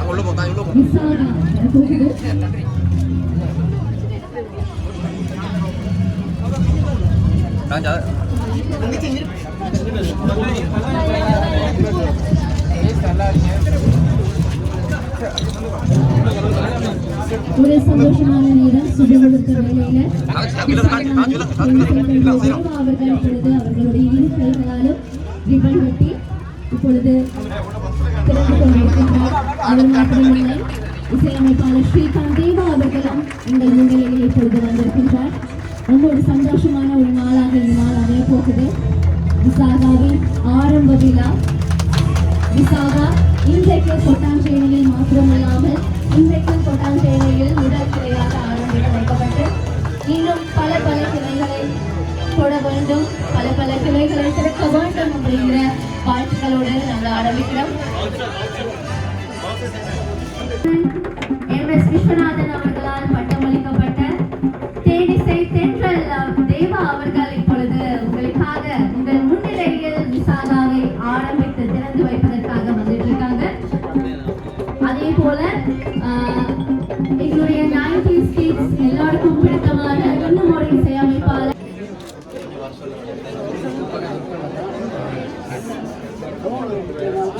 അങ്ങോട്ട് പോകാം അങ്ങോട്ട് ഒരു സന്തോഷമാണ് നീരം സുഖമുള്ള അവരുടെ അവരുടെ ഇരു കൈകളാലും റിബൺ കെട്ടി இப்பொழுது திறந்து கொண்டிருக்கின்றார் அவர் மட்டுமில்லை இசையமைப்பாளர் ஸ்ரீகாந்த் தேவா அவர்களும் முன்னிலையில் இப்பொழுது வந்திருக்கின்றார். ரொம்ப ஒரு சந்தோஷமான ஒரு நாளாக இந்த நாள் அமைய போகுது. விசாகாவின் ஆரம்ப விழா. விசாகா இன்றைக்கு கொட்டாஞ்சேனையில் மாத்திரமில்லாமல் இன்றைக்கு கொட்டாஞ்சேனையில் முதல் கிளையாக ஆரம்பித்து வைக்கப்பட்டு இன்னும் பல பல கிளைகளை போட வேண்டும். பல பல கிளைகளை திறக்க வேண்டும் அப்படிங்கிற வாழ்த்துக்களோடு நாங்கள் ஆரம்பிக்கிறோம். எம் எஸ் விஸ்வநாதன் அவர்களால் பட்டமளிக்கப்பட்ட தேனிசை தென்றல் தேவா அவர்கள் இப்பொழுது உங்களுக்காக உங்கள் முன்னிலையில் விசாகாவை ஆரம்பித்து திறந்து வைப்பதற்காக வந்துட்டு இருக்காங்க அதே போல எங்களுடைய நைன்டி ஸ்டேட்ஸ் எல்லாருக்கும் பிடித்தமான இன்னும் ஒரு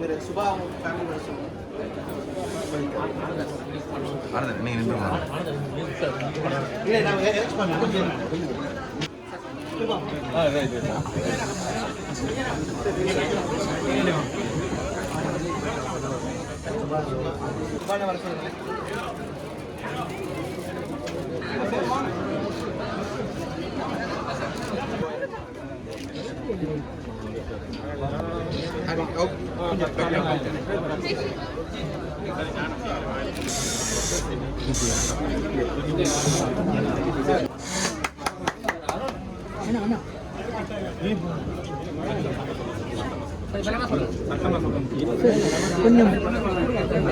அன்போடு அழைக்கின்றோம் வரது நீங்க நின்று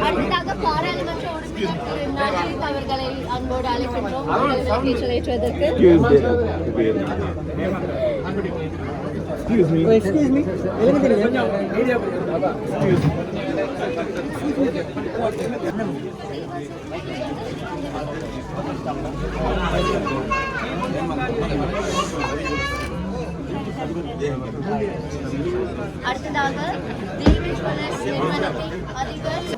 அடுத்ததாக பாராளுமன்ற உறுப்பினர் திரு நஜீத் அவர்களை அன்போடு அழைக்கின்றோம். அவர்கள் பேச்சலேற்றுவதற்கு அடுத்ததாக தேவேஸ்வரர் நிறுவனத்தின் அதிபர்